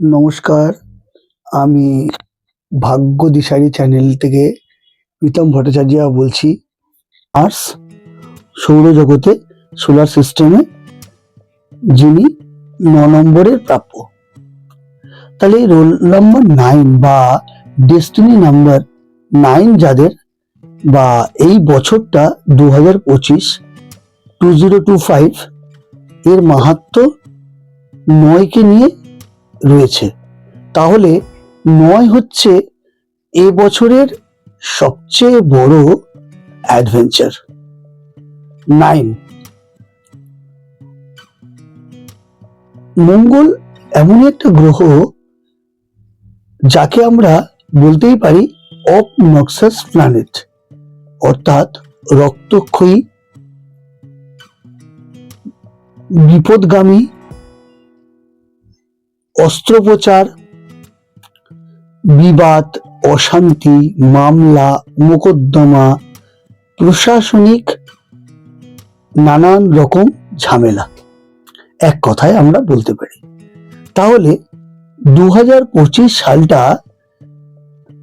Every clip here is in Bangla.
নমস্কার। আমি ভাগ্য দিশারি চ্যানেল থেকে প্রীতম ভট্টাচার্য বলছি। আর্টস সৌরজগতে সোলার সিস্টেমে যিনি ন নম্বরের প্রাপ্য। তাহলে রোল নম্বর নাইন বা ডেস্টিনি নাম্বার নাইন যাদের বা এই বছরটা দু হাজার পঁচিশ টু জিরো টু ফাইভ এর মাহাত্ম নয়কে নিয়ে রয়েছে। তাহলে নয় হচ্ছে এ বছরের সবচেয়ে বড় অ্যাডভেঞ্চার নাইন মঙ্গল এমন একটা গ্রহ যাকে আমরা বলতেই পারি অফ নক্সাস প্ল্যানেট অর্থাৎ রক্তক্ষয়ী, বিপদগামী অস্ত্রোপচার, বিবাদ, অশান্তি, মামলা, মোকদ্দমা, প্রশাসনিক নানান রকম ঝামেলা। এক কথায় আমরা বলতে পারি। তাহলে দু হাজার পঁচিশ সালটা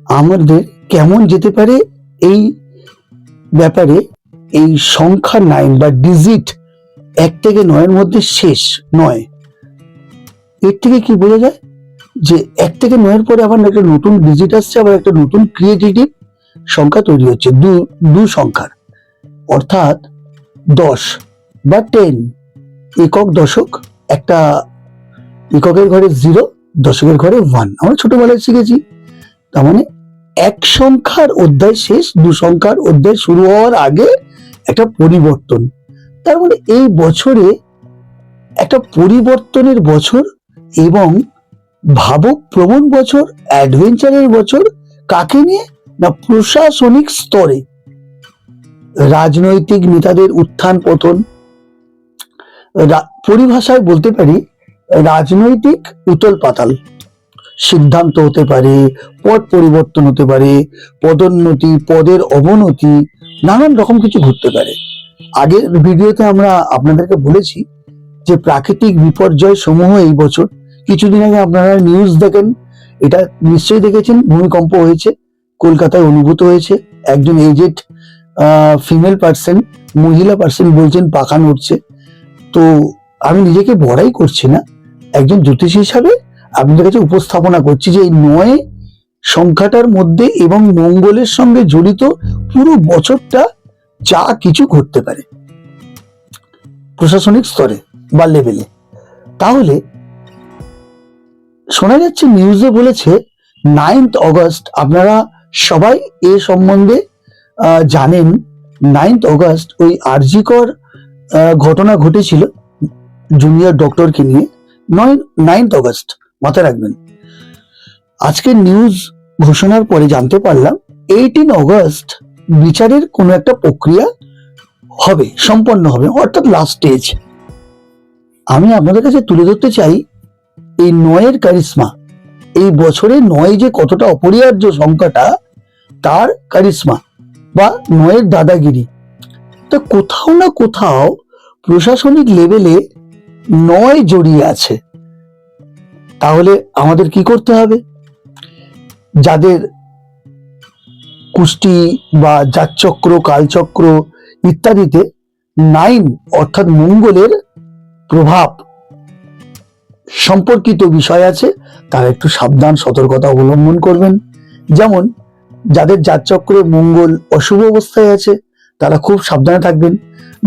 আমাদের কেমন যেতে পারে এই ব্যাপারে এই সংখ্যা নাইন বা ডিজিট এক থেকে নয়ের মধ্যে শেষ নয়। এর থেকে কি বোঝা যায়? যে এক থেকে নয়ের পরে আবার একটা নতুন ডিজিট আসছে, আবার একটা নতুন ক্রিয়েটিভ সংখ্যা তৈরি হচ্ছে। দু দু সংখ্যার। অর্থাৎ দশ বা টেন একক দশক, একটা এককের ঘরে জিরো দশকের ঘরে ওয়ান আমরা ছোটবেলায় শিখেছি। তার মানে এক সংখ্যার অধ্যায় শেষ, দু সংখ্যার অধ্যায় শুরু হওয়ার আগে একটা পরিবর্তন। তার মানে এই বছরে একটা পরিবর্তনের বছর এবং ভাবক প্রবণ বছর অ্যাডভেঞ্চারের বছর কাকে নিয়ে? না প্রশাসনিক স্তরে? রাজনৈতিক নেতাদের উত্থান পতন। পরিভাষায় বলতে পারি, রাজনৈতিক উতল পাতাল। সিদ্ধান্ত হতে পারে, পদ পরিবর্তন হতে পারে, পদোন্নতি, পদের অবনতি, নানান রকম কিছু ঘটতে পারে। আগের ভিডিওতে আমরা আপনাদেরকে বলেছি যে প্রাকৃতিক বিপর্যয় সমূহ এই বছর কিছুদিন আগে আপনারা নিউজ দেখেন, এটা নিশ্চয়ই দেখেছেন, ভূমিকম্প হয়েছে, কলকাতায় অনুভূত হয়েছে, একজন এজেড ফিমেল পার্সন মহিলা পার্সন বলছেন পাখা নড়ছে। তো আমি নিজেকে বড়াই করছি না, একজন জ্যোতিষী হিসাবে আপনাদের কাছে উপস্থাপনা করছি যে এই নয় সংখ্যাটার মধ্যে এবং মঙ্গলের সঙ্গে জড়িত পুরো বছরটা যা কিছু ঘটতে পারে, প্রশাসনিক স্তরে বা লেভেলে তাহলে শোনা যাচ্ছে নিউজে বলেছে নাইন্থ অগস্ট আপনারা সবাই এ সম্বন্ধে জানেন নাইন্থ অগস্ট ওই আরজিকর ঘটনা ঘটেছিল জুনিয়র ডক্টরকে নিয়ে, নয় নাইন্থ অগস্ট মাথায় রাখবেন। আজকে নিউজ ঘোষণার পরে জানতে পারলাম এইটিন অগস্ট বিচারের কোনো একটা প্রক্রিয়া হবে, সম্পন্ন হবে, অর্থাৎ লাস্ট স্টেজ আমি আপনাদের কাছে তুলে ধরতে চাই এই নয়ের কারিশ্মা, এই বছরে নয় যে কতটা অপরিহার্য সংখ্যাটা, তার কারিশ্মা বা নয়ের দাদাগিরি। তো কোথাও না কোথাও প্রশাসনিক লেভেলে নয় জড়িয়ে আছে। তাহলে আমাদের কি করতে হবে? যাদের কুষ্টি বা জাতচক্র, কালচক্র ইত্যাদিতে নাইন অর্থাৎ মঙ্গলের প্রভাব সম্পর্কিত বিষয় আছে, তারা একটু সাবধান, সতর্কতা অবলম্বন করবেন। যেমন, যাদের জাতচক্রে মঙ্গল অশুভ অবস্থায় আছে, তারা খুব সাবধানে থাকবেন।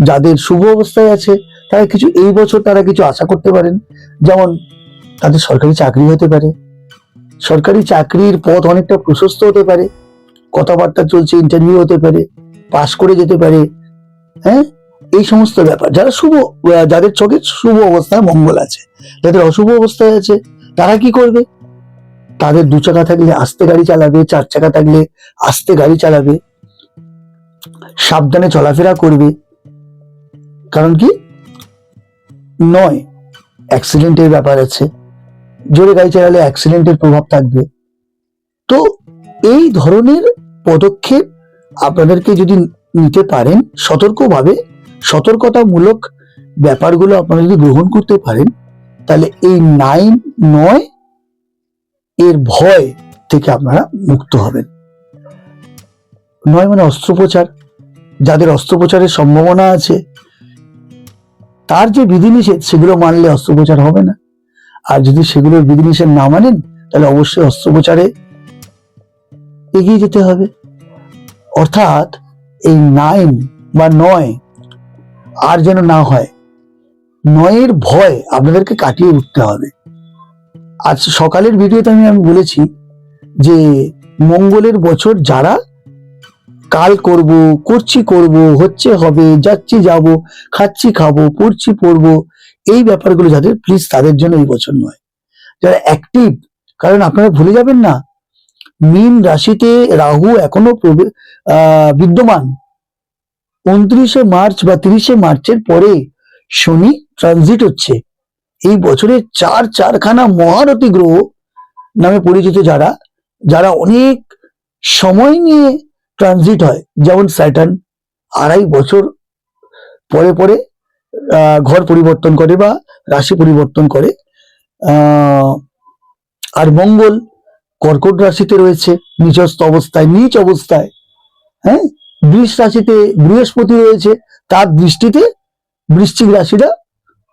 যাদের শুভ অবস্থায় আছে, তারা কিছু, এই বছর তারা কিছু আশা করতে পারেন। যেমন, তাদের সরকারি চাকরি হতে পারে। সরকারি চাকরির পথ অনেকটা প্রশস্ত হতে পারে। কথাবার্তা চলছে ইন্টারভিউ হতে পারে পাশ করে যেতে পারে। হ্যাঁ? এই সমস্ত ব্যাপার। যারা শুভ যাদের চোখে শুভ অবস্থায় মঙ্গল আছে, যাদের অশুভ অবস্থায় আছে, তারা কি করবে? তাদের দু চাকা থাকলে আস্তে গাড়ি চালাবে, চার চাকা থাকলে আস্তে গাড়ি চালাবে, সাবধানে চলাফেরা করবে। কারণ কি? নয় অ্যাক্সিডেন্টের ব্যাপার আছে। জোরে গাড়ি চালালে অ্যাক্সিডেন্টের প্রভাব থাকবে। তো এই ধরনের পদক্ষেপ আপনাদেরকে যদি নিতে পারেন সতর্কভাবে সতর্কতামূলক ব্যাপারগুলো আপনারা যদি গ্রহণ করতে পারেন, তাহলে এই নাইন নয় এর ভয় থেকে আপনারা মুক্ত হবেন। নয় মানে অস্ত্রোপচার। যাদের অস্ত্রোপচারের সম্ভাবনা আছে, তার যে বিধিনিষেধ, সেগুলো মানলে অস্ত্রোপচার হবে না। আর যদি সেগুলোর বিধিনিষেধ না মানেন, তাহলে অবশ্যই অস্ত্রোপচারে এগিয়ে যেতে হবে। অর্থাৎ এই নাইন বা নয় আর যেন না হয়, নয়ের ভয় আপনাদেরকে কাটিয়ে উঠতে হবে। আজ সকালের ভিডিওতে আমি আমি বলেছি যে, মঙ্গলের বছর যারা কাল করব, করছি করব, হচ্ছে হবে, যাচ্ছি যাব, খাচ্ছি খাব, পড়ছি পড়ব, এই ব্যাপারগুলো যাদের প্লিজ তাদের জন্য এই বছর নয়। যারা অ্যাক্টিভ কারণ আপনারা ভুলে যাবেন না, মীন রাশিতে রাহু এখনও বিদ্যমান। উনত্রিশে মার্চ বা তিরিশে মার্চের পরে শনি ট্রানজিট হচ্ছে। এই বছরে চার চারখানা মহারথী গ্রহ নামে পরিচিত যারা যারা অনেক সময় নিয়ে ট্রানজিট হয়। যেমন স্যাটার্ন আড়াই বছর পরে পরে ঘর পরিবর্তন করে বা রাশি পরিবর্তন করে। আর মঙ্গল কর্কট রাশিতে রয়েছে নিচস্থ অবস্থায়, নিচ অবস্থায় হ্যাঁ? বৃষ রাশিতে বৃহস্পতি রয়েছে তার দৃষ্টিতে বৃশ্চিক রাশিটা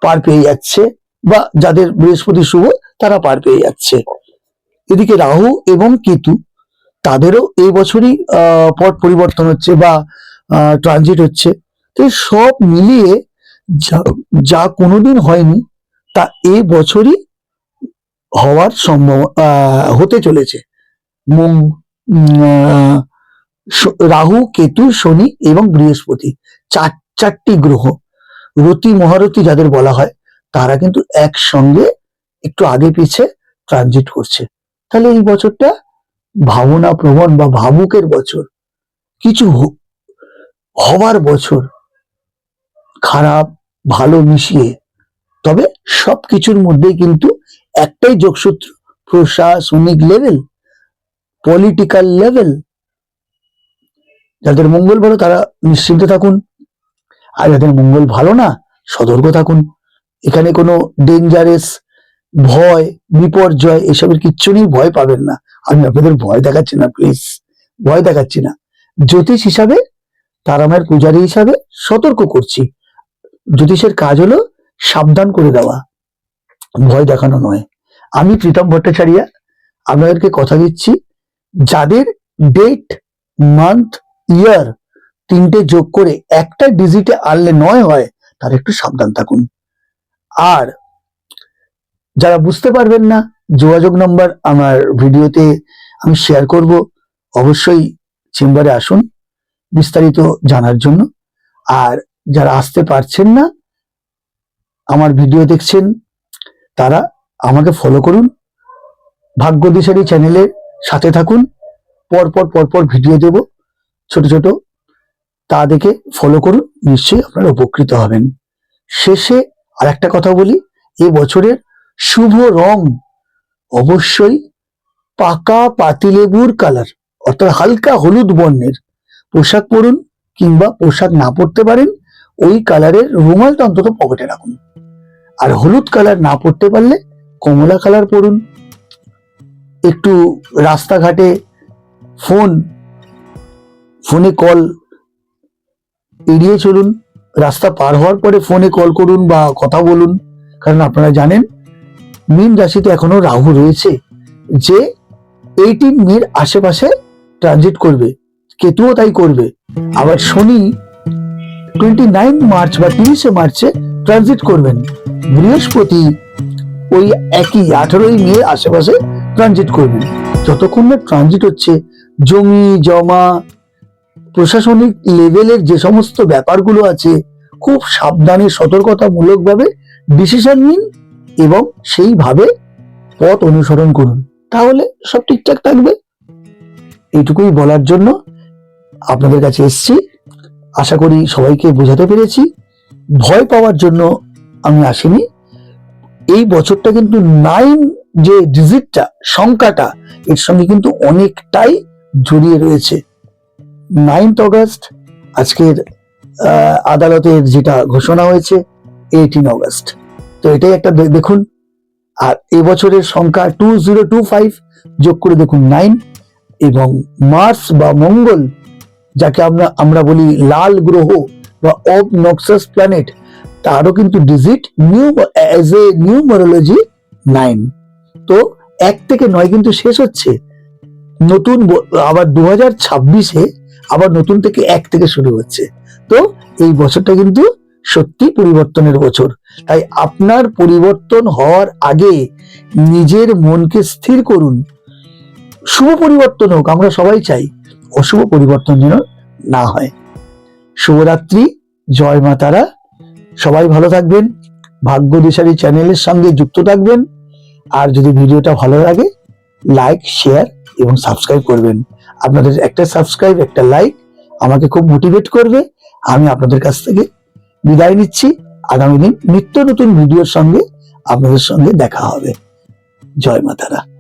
পার পেয়ে যাচ্ছে বা যাদের বৃহস্পতি শুভ তারা পার পেয়ে যাচ্ছে। এদিকে রাহু এবং কেতু তাদেরও এই বছরই পথ পরিবর্তন হচ্ছে বা ট্রানজিট হচ্ছে। তো সব মিলিয়ে যা কোনোদিন হয়নি তা এই বছরই হওয়ার সম্ভব হতে চলেছে। মং উম, আহ, শ- রাহু, কেতু, শনি এবং বৃহস্পতি। চার, চারটি গ্রহ। রতি মহারথী যাদের বলা হয়, তারা কিন্তু একসঙ্গে একটু আগে পিছে ট্রানজিট করছে। তাহলে এই বছরটা ভাবনা প্রবণ বা ভাবুকের বছর, কিছু হবার বছর, খারাপ, ভালো মিশিয়ে, তবে সবকিছুর মধ্যেই কিন্তু একটাই যোগসূত্র, প্রশাসনিক লেভেল পলিটিক্যাল লেভেল যাদের মঙ্গল ভালো তারা নিশ্চিন্ত থাকুন। আর যাদের মঙ্গল ভালো না, সতর্ক থাকুন। এখানে কোনো ডেঞ্জারেস ভয়, বিপর্যয় এসবের কিচ্ছু নেই, ভয় পাবেন না। আমি আপনাদের ভয় দেখাচ্ছি না প্লিজ ভয় দেখাচ্ছি না। জ্যোতিষ হিসাবে, তারামায়ের পূজারী হিসাবে সতর্ক করছি। জ্যোতিষের কাজ হলো সাবধান করে দেওয়া। ভয় দেখানো নয়। আমি প্রীতম ভট্টাচার্য, আপনাদেরকে কথা দিচ্ছি। যাদের ডেট মান্থ ইয়ার তিনটে যোগ করে একটা ডিজিটে আনলে নয় হয় তারা একটু সাবধান থাকুন। আর যারা বুঝতে পারবেন না, যোগাযোগ নম্বর আমার ভিডিওতে আমি শেয়ার করব, অবশ্যই চেম্বারে আসুন বিস্তারিত জানার জন্য। আর যারা আসতে পারছেন না, আমার ভিডিও দেখছেন, তারা আমাকে ফলো করুন। ভাগ্য দিশারি চ্যানেলের সাথে থাকুন। পরপর পরপর ভিডিও দেব। ছোট ছোট। তা দেখে ফলো করুন, নিশ্চয়ই আপনারা উপকৃত হবেন। শেষে আর একটা কথা বলি, এ বছরের শুভ রং অবশ্যই পাকা পাতিলেবুর কালার অর্থাৎ হালকা হলুদ বর্ণের। পোশাক পরুন কিংবা পোশাক না পরতে পারেন, ওই কালারের রুমালটা অন্তত পকেটে রাখুন। আর হলুদ কালার না পরতে পারলে কমলা কালার পরুন। একটু রাস্তাঘাটে ফোন ফোনে কল এড়িয়ে চলুন, রাস্তা পার হওয়ার পরে ফোনে কল করুন বা কথা বলুন। কারণ আপনারা জানেন, মীন রাশিতে এখনও রাহু রয়েছে, যে এইটিন মের আশেপাশে ট্রানজিট করবে, কেতুও তাই করবে। আবার শনি টোয়েন্টি নাইন মার্চ বা তিরিশে মার্চে ট্রানজিট করবেন। বৃহস্পতি ওই একই আঠারোই মে আশেপাশে ট্রানজিট করবেন যতক্ষণ না ট্রানজিট হচ্ছে, জমি, জমা প্রশাসনিক লেভেলের যে সমস্ত ব্যাপারগুলো আছে, খুব সাবধানে, সতর্কতামূলকভাবে ডিসিশন নিন এবং সেইভাবে পথ অনুসরণ করুন। তাহলে সব ঠিকঠাক থাকবে। এইটুকুই বলার জন্য আপনাদের কাছে এসেছি। আশা করি সবাইকে বোঝাতে পেরেছি। ভয় পাওয়ার জন্য আমি আসিনি। এই বছরটা কিন্তু নাইন যে ডিজিটটা সংখ্যাটা, এর সঙ্গে কিন্তু অনেকটাই জড়িয়ে রয়েছে। নাইনথ অগস্ট আজকের আদালতের যেটা ঘোষণা হয়েছে এইটিন অগস্ট তো এটাই একটা দেখুন, আর এবছরের সংখ্যা টু জিরো টু ফাইভ যোগ করে দেখুন নাইন এবং মার্স বা মঙ্গল, যাকে আমরা আমরা বলি লাল গ্রহ বা অব নক্সাস প্ল্যানেট, তারও কিন্তু digit new as a numerology nine তো এক থেকে নয় কিন্তু শেষ হচ্ছে। নতুন আবার দু হাজার ছাব্বিশে আবার নতুন থেকে এক থেকে শুরু হচ্ছে। তো এই বছরটা কিন্তু সত্যি পরিবর্তনের বছর। তাই আপনার পরিবর্তন হওয়ার আগে নিজের মনকে স্থির করুন। শুভ পরিবর্তন হোক, আমরা সবাই চাই অশুভ পরিবর্তন যেন না হয়। শুভরাত্রি, জয় মা তারা। সবাই ভালো থাকবেন, ভাগ্য দিশারি চ্যানেলের সঙ্গে যুক্ত থাকবেন। আর যদি ভিডিওটা ভালো লাগে, লাইক, শেয়ার এবং সাবস্ক্রাইব করবেন। আপনাদের একটা সাবস্ক্রাইব একটা লাইক আমাকে খুব মোটিভেট করবে। আমি আপনাদের কাছ থেকে বিদায় নিচ্ছি। আগামী দিন নিত্য নতুন ভিডিওর সঙ্গে আপনাদের সঙ্গে দেখা হবে। জয় মাতারা।